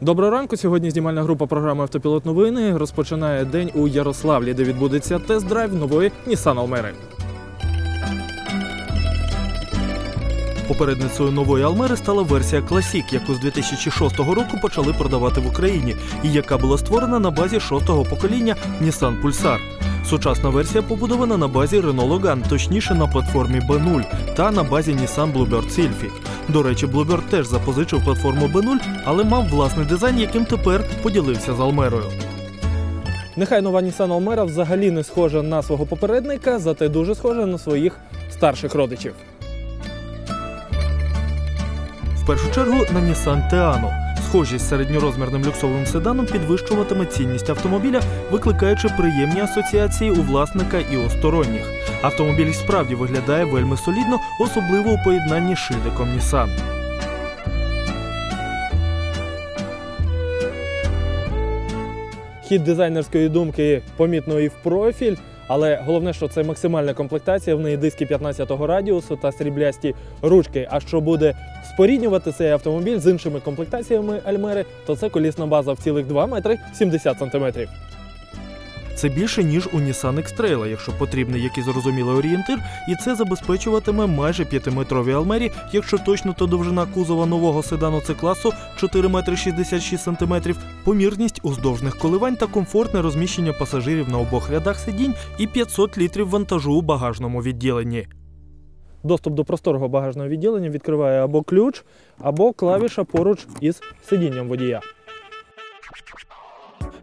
Доброго ранку. Сьогодні знімальна група програми Автопілот новини розпочинає день у Ярославлі, де відбудеться тест-драйв нової Nissan Almera. Попередницею нової Алмери стала версія Classic, яку з 2006 року почали продавати в Україні, і яка була створена на базі шостого покоління Nissan Pulsar. Сучасна версія побудована на базі Renault Logan, точніше на платформі B0 та на базі Nissan Bluebird Sylphy. До речі, Bluebird теж запозичив платформу B0, але мав власний дизайн, яким тепер поділився з Алмерою. Нехай нова Nissan Almera взагалі не схожа на свого попередника, зате дуже схожа на своїх старших родичів. Першу чергу на Nissan Teano. Схожість з середньорозмірним люксовим седаном підвищуватиме цінність автомобіля, викликаючи приємні асоціації у власника і у сторонніх. Автомобіль справді виглядає вельми солідно, особливо у поєднанні з шильдиком Nissan. Хід дизайнерської думки помітно і в профіль, але головне, що це максимальна комплектація. В неї диски 15-го радіусу та сріблясті ручки. А що буде споріднювати цей автомобіль з іншими комплектаціями Альмери, то це колісна база в цілих 2 метри 70 сантиметрів. Це більше ніж у Nissan X-Trail, якщо потрібний якийсь зрозумілий орієнтир, і це забезпечуватиме майже 5-метрові Алмері, якщо точно то довжина кузова нового седану це класу 4 метри 66 сантиметрів, помірність уздовжних коливань та комфортне розміщення пасажирів на обох рядах сидінь і 500 літрів вантажу у багажному відділенні. Доступ до просторого багажного відділення відкриває або ключ, або клавіша поруч із сидінням водія.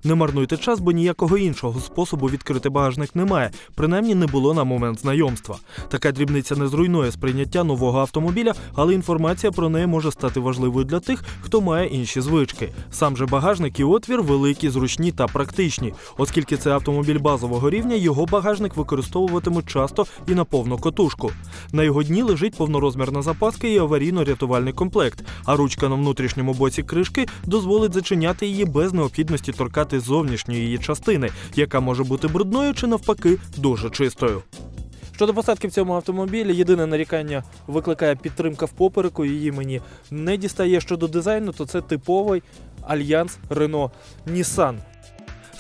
Не марнуйте час, бо ніякого іншого способу відкрити багажник немає, принаймні не було на момент знайомства. Така дрібниця не зруйнує сприйняття нового автомобіля, але інформація про неї може стати важливою для тих, хто має інші звички. Сам же багажник і отвір великі, зручні та практичні. Оскільки це автомобіль базового рівня, його багажник використовуватимуть часто і на повну котушку. На його дні лежить повнорозмірна запаска і аварійно-рятувальний комплект, а ручка на внутрішньому боці кришки дозволить зачиняти її без необхідності торкати зовнішньої її частини, яка може бути брудною чи навпаки дуже чистою. Щодо посадки в цьому автомобілі, єдине нарікання викликає підтримка в попереку. Її мені не дістає щодо дизайну, то це типовий альянс Renault Nissan.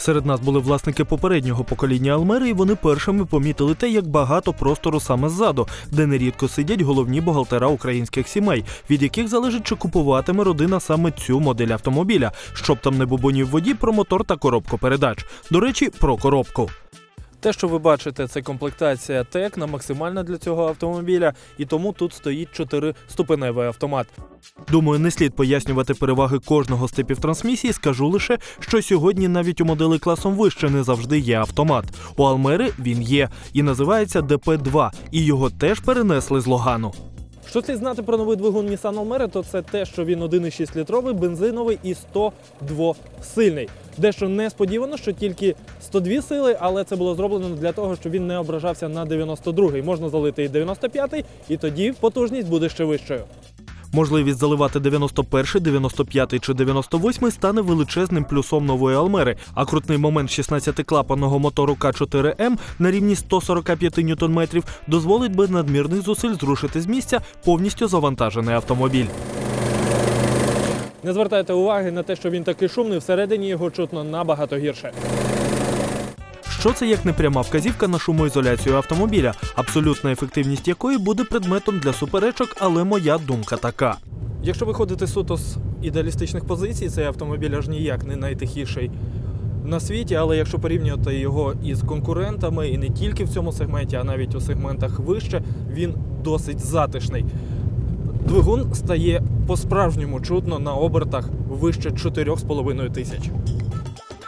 Серед нас були власники попереднього покоління Алмери, і вони першими помітили те, як багато простору саме ззаду, де нерідко сидять головні бухгалтера українських сімей, від яких залежить, чи купуватиме родина саме цю модель автомобіля, щоб там не бубонів воді про мотор та коробку передач. До речі, про коробку. Те, що ви бачите, це комплектація Текна, максимальна для цього автомобіля, і тому тут стоїть 4-ступеневий автомат. Думаю, не слід пояснювати переваги кожного з типів трансмісії. Скажу лише, що сьогодні навіть у модели класом вище не завжди є автомат. У Алмери він є і називається ДП-2, і його теж перенесли з Логану. Що слід знати про новий двигун Nissan Almera, то це те, що він 1,6 літровий, бензиновий і 102 сильний. Дещо несподівано, що тільки 102 сили, але це було зроблено для того, щоб він не ображався на 92-й. Можна залити і 95-й, і тоді потужність буде ще вищою. Можливість заливати 91, 95 чи 98 стане величезним плюсом нової Алмери, а крутний момент 16-клапанного мотору К4М на рівні 145 Нм дозволить без надмірних зусиль зрушити з місця повністю завантажений автомобіль. Не звертайте уваги на те, що він такий шумний, всередині його чутно набагато гірше. Що це як непряма вказівка на шумоізоляцію автомобіля, абсолютна ефективність якої буде предметом для суперечок, але моя думка така. Якщо виходити суто з ідеалістичних позицій, цей автомобіль аж ніяк не найтихіший на світі, але якщо порівнювати його із конкурентами, і не тільки в цьому сегменті, а навіть у сегментах вище, він досить затишний. Двигун стає по-справжньому чутно на обертах вище 4,5 тисяч.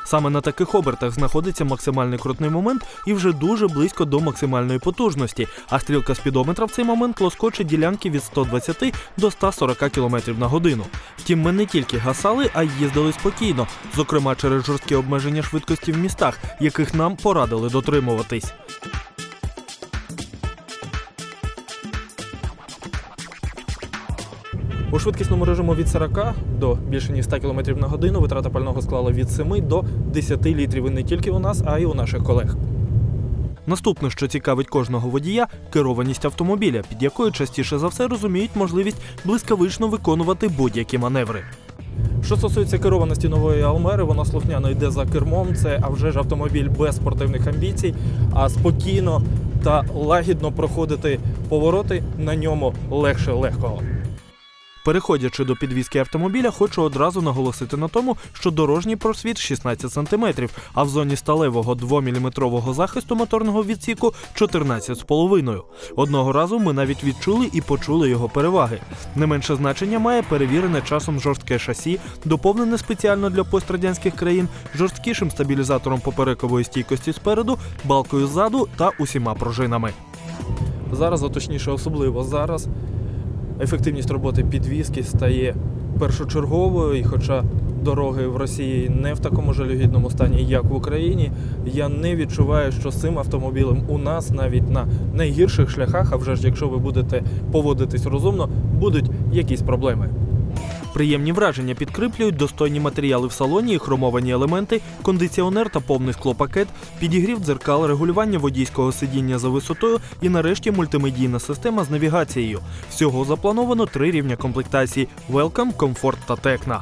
Саме на таких обертах знаходиться максимальний крутний момент і вже дуже близько до максимальної потужності. А стрілка спідометра в цей момент лоскочить ділянки від 120 до 140 км на годину. Втім, ми не тільки гасали, а й їздили спокійно, зокрема через жорсткі обмеження швидкості в містах, яких нам порадили дотримуватись. У швидкісному режиму від 40 до більше ніж 100 км на годину витрата пального склала від 7 до 10 літрів. І не тільки у нас, а й у наших колег. Наступне, що цікавить кожного водія, керованість автомобіля, під якою частіше за все розуміють можливість блискавично виконувати будь-які маневри. Що стосується керованості нової Алмери, вона слухняно йде за кермом. Це а вже ж автомобіль без спортивних амбіцій, а спокійно та лагідно проходити повороти на ньому легше легкого. Переходячи до підвізки автомобіля, хочу одразу наголосити на тому, що дорожній просвіт 16 см, а в зоні сталевого 2-мм захисту моторного відсіку 14,5. Одного разу ми навіть відчули і почули його переваги. Не менше значення має перевірене часом жорстке шасі, доповнене спеціально для пострадянських країн, жорсткішим стабілізатором поперекової стійкості спереду, балкою ззаду та усіма пружинами. Зараз, а точніше, особливо зараз, ефективність роботи підвізки стає першочерговою, і хоча дороги в Росії не в такому жалюгідному стані, як в Україні, я не відчуваю, що з цим автомобілем у нас навіть на найгірших шляхах, а вже ж якщо ви будете поводитись розумно, будуть якісь проблеми. Приємні враження підкріплюють достойні матеріали в салоні, і хромовані елементи, кондиціонер та повний склопакет, підігрів дзеркал, регулювання водійського сидіння за висотою і нарешті мультимедійна система з навігацією. Всього заплановано три рівня комплектації: Welcome, Comfort та Tecna.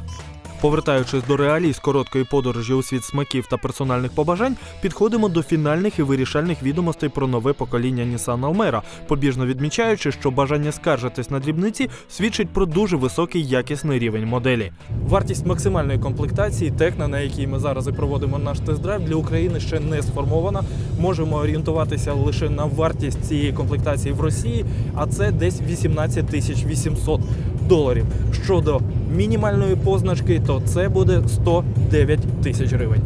Повертаючись до реалій з короткої подорожі у світ смаків та персональних побажань, підходимо до фінальних і вирішальних відомостей про нове покоління Nissan Almera, побіжно відмічаючи, що бажання скаржитись на дрібниці свідчить про дуже високий якісний рівень моделі. Вартість максимальної комплектації Текна, на якій ми зараз і проводимо наш тест-драйв, для України ще не сформована. Можемо орієнтуватися лише на вартість цієї комплектації в Росії, а це десь 18 тисяч 800 доларів. Щодо мінімальної позначки, то це буде 109 тисяч гривень.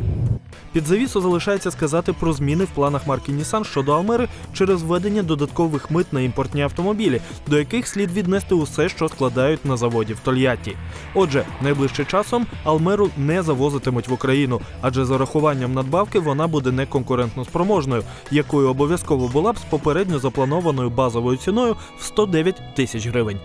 Під завісу залишається сказати про зміни в планах марки Nissan щодо Алмери через введення додаткових мит на імпортні автомобілі, до яких слід віднести усе, що складають на заводі в Тольятті. Отже, найближчим часом Алмеру не завозитимуть в Україну, адже за рахуванням надбавки вона буде неконкурентно спроможною, якою обов'язково була б з попередньо запланованою базовою ціною в 109 тисяч гривень.